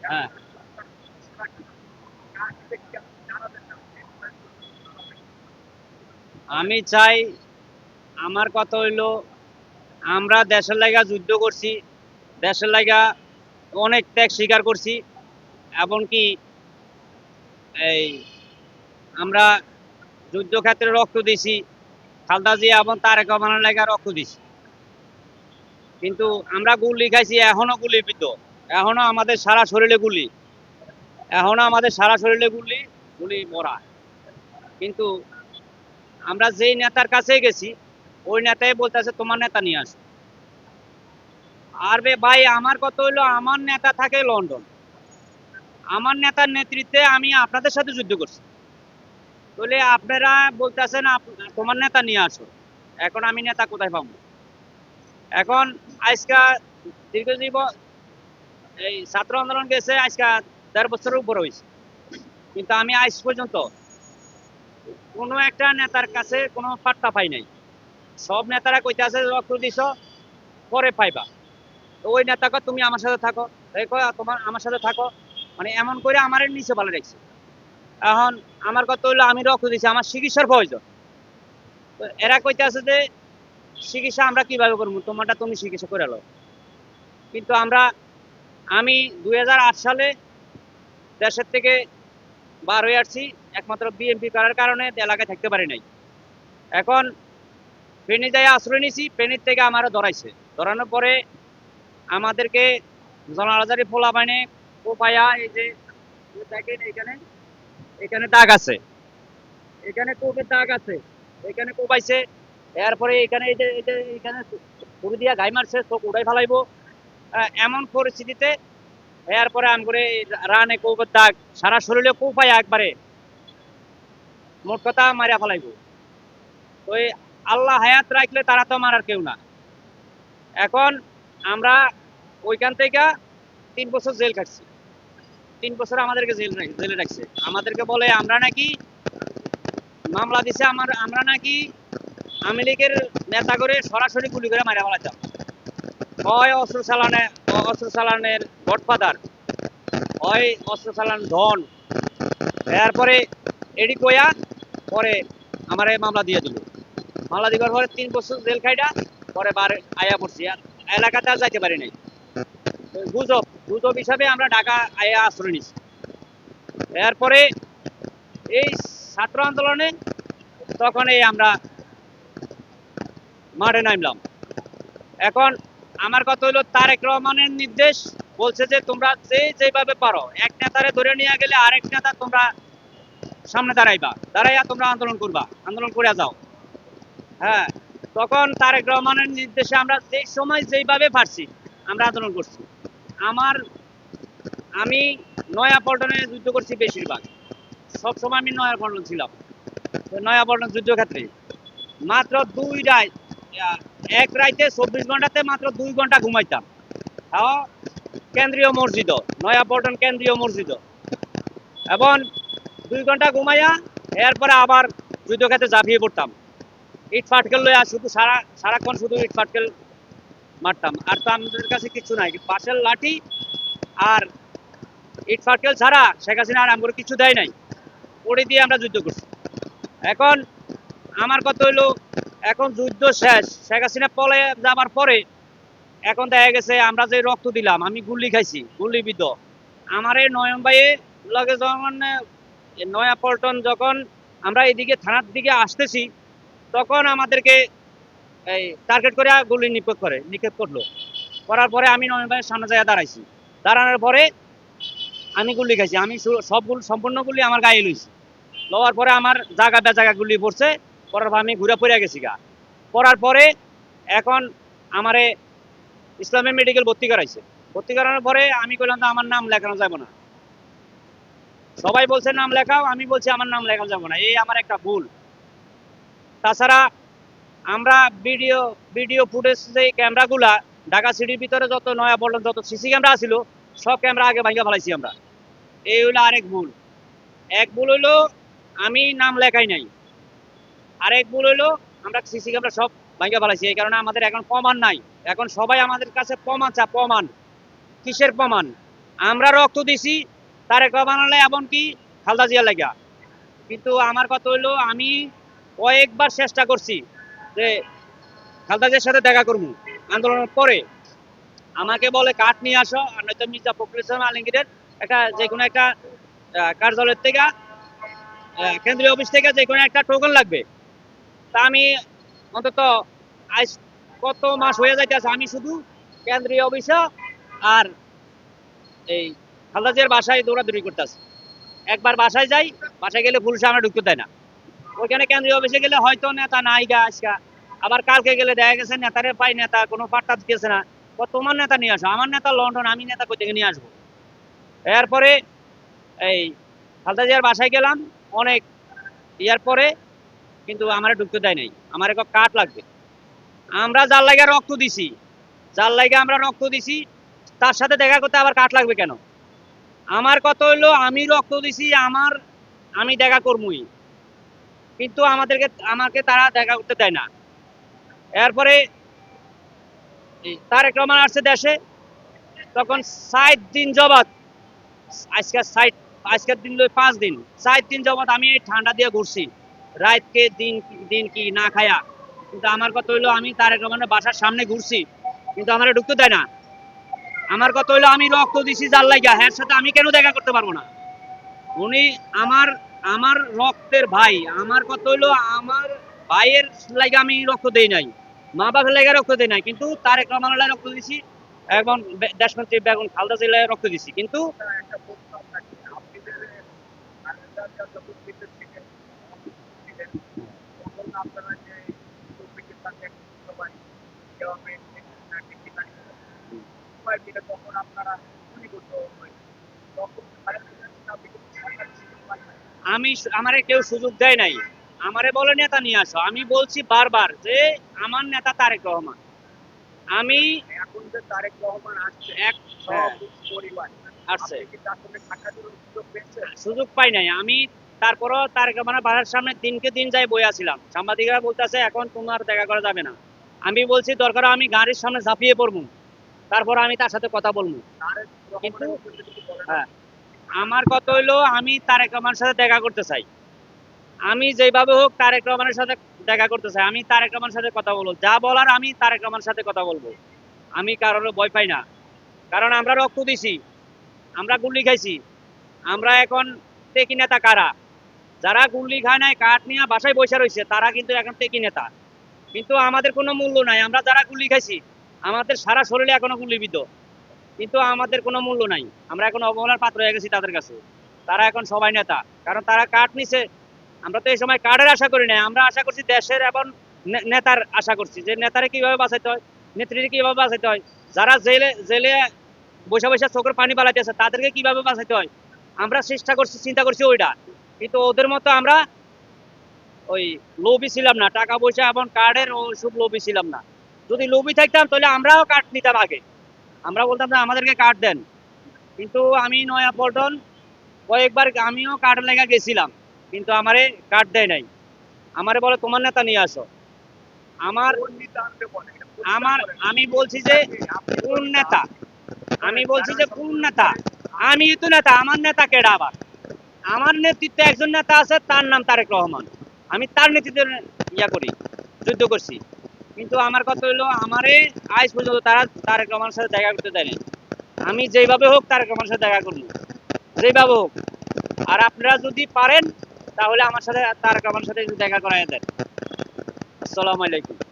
হ্যাঁ। আমি চাই আমার কথা হইল, আমরা দেশের লাগা যুদ্ধ করছি, দেশের লাগা অনেক ত্যাগ স্বীকার করছি এমনকি এই আমরা যুদ্ধক্ষেত্রে রক্ত দিছি, খালদা জিয়া এবং তারেক রহমানের লাগা রক্ত দিছি। কিন্তু আমরা গুলি খাইছি, এখনও গুলি বিদ্ধ এখনও আমাদের সারা শরীরে গুলি। এখনও আমাদের সারা শরীরে গুলি গুলি মরা। কিন্তু আমরা যেই নেতার কাছে গেছি, ওই নেতাই বলতেছে, তোমার নেতা নিয়ে আসো। আর বে ভাই, আমার কথা হইল, আমার নেতা থাকে লন্ডন। আমার নেতার নেতৃত্বে আমি আপনাদের সাথে যুদ্ধ করছি। তাহলে আপনারা বলতেছেন তোমার নেতা নিয়ে আসো। এখন আমি নেতা কোথায় পাবো? এখন আজকা দীর্ঘজীব এই ছাত্র আন্দোলন গেছে, আজকা দেড় বছরের উপর হয়েছে। কিন্তু আমি আজ পর্যন্ত কোনো একটা নেতার কাছে কোনো পাত্তা পাই নাই। সব নেতারা কইতে আছে রক্ত দিছ, পরে পাইবা। তো ওই নেতাকে তুমি আমার সাথে থাকো। তোমার, আমার সাথে থাকো। মানে এমন করে আমার নিচে ভালো রাখছে। এখন আমার কথা হইল, আমি রক্ত দিছি, আমার চিকিৎসার প্রয়োজন। তো এরা কইতে আছে যে, চিকিৎসা আমরা কীভাবে করব? তোমারটা তুমি চিকিৎসা করে লো কিন্তু আমরা আমি দুই হাজার আট সালে দেশের থেকে বার হয়ে আসছি, একমাত্র বিএনপি করার কারণে এলাকায় থাকতে পারি নাই। এখন ফেনী যাই আশ্রয় নিছি, ফেনীর থেকে আমারও ধরাইছে। ধরানোর পরে আমাদেরকে জনালাজারি ফোলা বাইনে কোপায়া এই যে দেখেন এখানে এখানে দাগ আছে। এখানে কোপের দাগ আছে। এখানে কোপাইছে, এরপরে এখানে এই যে এখানে ছুরি দিয়া গাই মারছে, চোখ উড়াই ফেলাইবো। এমন পরিস্থিতিতে এরপরে করে রানে কোপের দাগ, সারা শরীরে কোপায় একবারে। মোট কথা মারিয়া ফেলাইবো। এই আল্লাহ হায়াত রাখলে তারা তো মারার কেউ না। এখন আমরা ওইখান থেকে তিন বছর জেল কাটছি। তিন বছর আমাদেরকে জেল জেলে রাখছে। আমাদেরকে বলে, আমরা নাকি মামলা দিছে, আমার আমরা নাকি আওয়ামী লীগের নেতা করে সরাসরি গুলি করে মারা ফেলাতাম হয় অস্ত্র চালানে অস্ত্র চালানের গডফাদার হয় অস্ত্র চালান ধন। এরপরে এডি কয়া পরে আমার মামলা দিয়ে দিল। মামলা দিবার পরে তিন বছর জেল খাইটা পরে বার আয়া পড়ছি। আর এলাকাতে আর যাইতে পারি নাই। গুজব গুজব হিসাবে আমরা ঢাকা আয়া আশ্রয় নিছি। এরপরে এই ছাত্র আন্দোলনে তখন এই আমরা মাঠে নামলাম। এখন আমার কথা হলো তারেক রহমানের নির্দেশ বলছে যে তোমরা যে যেভাবে পারো এক নেতারে ধরে নিয়ে গেলে আরেক নেতা তোমরা সামনে দাঁড়াইবা দাঁড়াইয়া তোমরা আন্দোলন করবা আন্দোলন করে যাও। হ্যাঁ তখন তারেক রহমানের নির্দেশে আমরা যেই সময় যেইভাবে পারছি আমরা আন্দোলন করছি। আমার আমি নয়া পল্টনে যুদ্ধ করছি বেশিরভাগ। সব সময় আমি নয়া পল্টন ছিলাম। তো নয়া পল্টন যুদ্ধক্ষেত্রে মাত্র দুই আহ, এক রাইতে চব্বিশ ঘন্টাতে মাত্র দুই ঘণ্টা ঘুমাইতাম। তাও কেন্দ্রীয় মসজিদ নয়া পল্টন কেন্দ্রীয় মসজিদ এবং দুই ঘণ্টা ঘুমাইয়া এরপরে আবার যুদ্ধ যুদ্ধক্ষেত্রে ঝাঁপিয়ে পড়তাম। ইট ফাটকেল লইয়া শুধু সারা, সারাক্ষণ শুধু ইট ফাটকেল মারতাম। আর তো আমাদের কাছে কিছু নাই, পাশের লাঠি আর ইট ফাটকেল ছাড়া শেখ হাসিনা আর আমাকে কিছু দেয় নাই। ওড়ি দিয়ে আমরা যুদ্ধ করছি। এখন আমার কথা হইল এখন যুদ্ধ শেষ। শেখ হাসিনা পলে যাবার পরে এখন দেখা গেছে আমরা যে রক্ত দিলাম আমি গুলি খাইছি গুলি বিদ্ধ আমার এই নয়ন ভাইয়ে লগে যখন আহ, নয়া পল্টন যখন আমরা এদিকে থানার দিকে আসতেছি তখন আমাদেরকে এই টার্গেট করে গুলি নিক্ষেপ করে নিক্ষেপ করল। করার পরে আমি নয়ন ভাইয়ের সামনে জায়গা দাঁড়াইছি। দাঁড়ানোর পরে আমি গুলি খাইছি। আমি সবগুলো সম্পূর্ণ গুলি আমার গায়ে লইছি। লওয়ার পরে আমার জায়গা বেজাগা গুলি পড়ছে। পরার পর আমি ঘুরে পড়ে গেছি গা। পড়ার পরে এখন আমারে ইসলামী মেডিকেল ভর্তি করাইছে। ভর্তি করানোর পরে আমি কইলাম তো আমার নাম লেখানো যাবে না। সবাই বলছে, নাম লেখাও? আমি বলছি, আমার নাম লেখানো যাবে না। এই আমার একটা ভুল। তাছাড়া আমরা ভিডিও ভিডিও ফুটেজ যে ক্যামেরাগুলা ঢাকা সিটির ভিতরে যত নয়া পল্টন যত সিসি ক্যামেরা ছিল সব ক্যামেরা আগে ভাঙা ফেলাইছি আমরা। এই হইল আরেক ভুল। এক ভুল হইল, আমি নাম লেখাই নাই। আরেক ভুল হইল, আমরা সিসি ক্যামেরা সব ভাঙা ফেলাইছি। এই কারণে আমাদের এখন প্রমাণ নাই। এখন সবাই আমাদের কাছে প্রমাণ চা প্রমাণ। কিসের প্রমাণ? আমরা রক্ত দিছি, তারেক রহমান এমনকি খালদা জিয়া লাগা। কিন্তু আমার কথা হইল, আমি কয়েকবার চেষ্টা করছি যে খালদা জিয়ার সাথে দেখা করব, আন্দোলনের পরে। আমাকে বলে, কাঠ নিয়ে আসো, আর নয়তো মির্জা ফখরুল ইসলাম আলমগীরের একটা যে কোনো একটা কার্যালয়ের থেকে কেন্দ্রীয় অফিস থেকে যে কোনো একটা টোকন লাগবে। তা আমি অন্তত আজ কত মাস হয়ে যাইতেছে, আমি শুধু কেন্দ্রীয় অফিসে আর এই খালদা জিয়ার বাসায় দৌড়াদৌড়ি করতেছি। একবার বাসায় যাই, বাসায় গেলে পুলিশে আমরা ঢুকতে দেয় না। ওইখানে কেন্দ্রীয় অফিসে গেলে হয়তো নেতা নাই গা আজকা। আবার কালকে গেলে দেখা গেছে নেতারে পাই নেতা, কোনো পাট্টা দিতেছে না। তোমার নেতা নিয়ে আসো? আমার নেতা লন্ডন, আমি নেতা কোথা থেকে নিয়ে আসব? এরপরে এই খালদা জিয়ার বাসায় গেলাম, অনেক ইয়ার পরে কিন্তু আমার ঢুকতে দেয় নাই। আমার এক কাঠ লাগবে। আমরা যার লাগে রক্ত দিছি, যার লাগে আমরা রক্ত দিছি, তার সাথে দেখা করতে আবার কাঠ লাগবে কেন? আমার কথা হইল, আমি রক্ত দিছি, আমার, আমি দেখা করবই কিন্তু আমাদেরকে, আমাকে তারা দেখা করতে দেয় না। এরপরে এই তারেক রহমান আসছে দেশে, তখন ষাট দিন জবাত, আজকে ষাট আজকের দিন পাঁচ দিন ষাট দিন জবাত আমি ঠান্ডা দিয়ে ঘুরছি। রাতকে দিন দিন কি না খায়া। কিন্তু আমার কথা হইল, আমি তারেক রহমানের বাসার সামনে ঘুরছি, কিন্তু আমার ঢুকতে দেয় না। আমার কথা হইল, আমি রক্ত দিছি যার লাগিয়া, হ্যার সাথে আমি কেন দেখা করতে পারব না? উনি আমার আমার রক্তের ভাই। আমার কথা হইল, আমার ভাইয়ের লাগে আমি রক্ত দেই নাই। মা বাবার লাগে রক্ত দেই নাই। কিন্তু তারেক রহমানের লাগে রক্ত দিছি বে- দেশমন্ত্রী বেগম খালদা জিয়ার রক্ত দিছি। কিন্তু একটা প্রশ্ন আপনাকে আপনি যে খালেদা জিয়া যখন দেশে ছিলেন ছিলেন, তখন আপনারা যে সবাই সবাই মিলে তখন আপনারা তখন। আমি আমারে কেউ সুযোগ দেয় নাই। আমারে বলে নেতা নিয়ে আসো। আমি বলছি বারবার যে আমার নেতা তারেক রহমান। আমি এখন যে তারেক রহমান আসছে এক হ্যাঁ, পরিবার আসছে করার সুযোগ পেয়েছেন সুযোগ পাই নাই। আমি তারপরও তারেক রহমানের বাসার সামনে দিনকে দিন যাই বই আছিলাম সাংবাদিকরা বলতেছে, এখন তোমার দেখা করা যাবে না। আমি বলছি, দরকার আমি গাড়ির সামনে ঝাঁপিয়ে পড়ব। তারপর আমি তার সাথে কথা বলব। কিন্তু- হ্যাঁ আমার কথা হইল, আমি তারেক রহমানের সাথে দেখা করতে চাই। আমি যেভাবে হোক তারেক রহমানের সাথে দেখা করতে চাই। আমি তারেক রহমানের সাথে কথা বলব। যা বলার আমি তারেক রহমানের সাথে কথা বলব। আমি কারোর ভয় পাই না। কারণ আমরা রক্ত দিছি। আমরা গুলি খাইছি। আমরা এখন টেকি নেতা কারা? যারা গুলি খায় নাই, কাঠ নিয়ে বাসায় বসে রয়েছে, তারা কিন্তু এখন টেকি নেতা। কিন্তু আমাদের কোনো মূল্য নাই, আমরা যারা গুলি খাইছি, আমাদের সারা শরীরে এখনও গুলিবিদ্ধ কিন্তু আমাদের কোনো মূল্য নাই, আমরা এখন অবহেলার পাত্র হয়ে গেছি তাদের কাছে। তারা এখন সবাই নেতা, কারণ তারা কাঠ নিছে। আমরা তো এই সময় কার্ডের আশা করি না আমরা আশা করছি দেশের এবং নেতার আশা করছি, যে নেতারে কীভাবে বাঁচাইতে হয় নেত্রীকে কীভাবে বাঁচাইতে হয়, যারা জেলে জেলে বসে বসে চোখের পানি পালাইতেছে তাদেরকে কীভাবে বাঁচাইতে হয়? আমরা চেষ্টা করছি, চিন্তা করছি ওইটা কিন্তু ওদের মতো আমরা ওই লোভী ছিলাম না, টাকা পয়সা এবং কার্ডের ওইসব লোভী ছিলাম না। যদি লোভী থাকতাম তাহলে আমরাও কার্ড নিতাম আগে। আমরা বলতাম যে আমাদেরকে কার্ড দেন। কিন্তু আমি নয়া পল্টন, কয়েকবার আমিও কার্ড লেগা গেছিলাম, কিন্তু আমারে কার্ড দেয় নাই। আমারে বলে, তোমার নেতা নিয়ে আসো। আমার আমার, আমি বলছি যে, কোন নেতা? আমি বলছি যে, কোন নেতা? আমি তো নেতা, আমার নেতা কেডা আবার? আমার নেতৃত্বে একজন নেতা আছে, তার নাম তারেক রহমান। আমি তার নেতৃত্বে ইয়া করি, যুদ্ধ করছি। কিন্তু আমার কথা হলো, আমারে আজ পর্যন্ত তারা তারেক রহমানের সাথে দেখা করতে দেয়নি। আমি যেভাবে হোক তারেক রহমানের সাথে দেখা করব। যেভাবে হোক। আর আপনারা যদি পারেন, তাহলে আমার সাথে, তারেক রহমানের সাথে দেখা করাই দেন। আসসালামু আলাইকুম।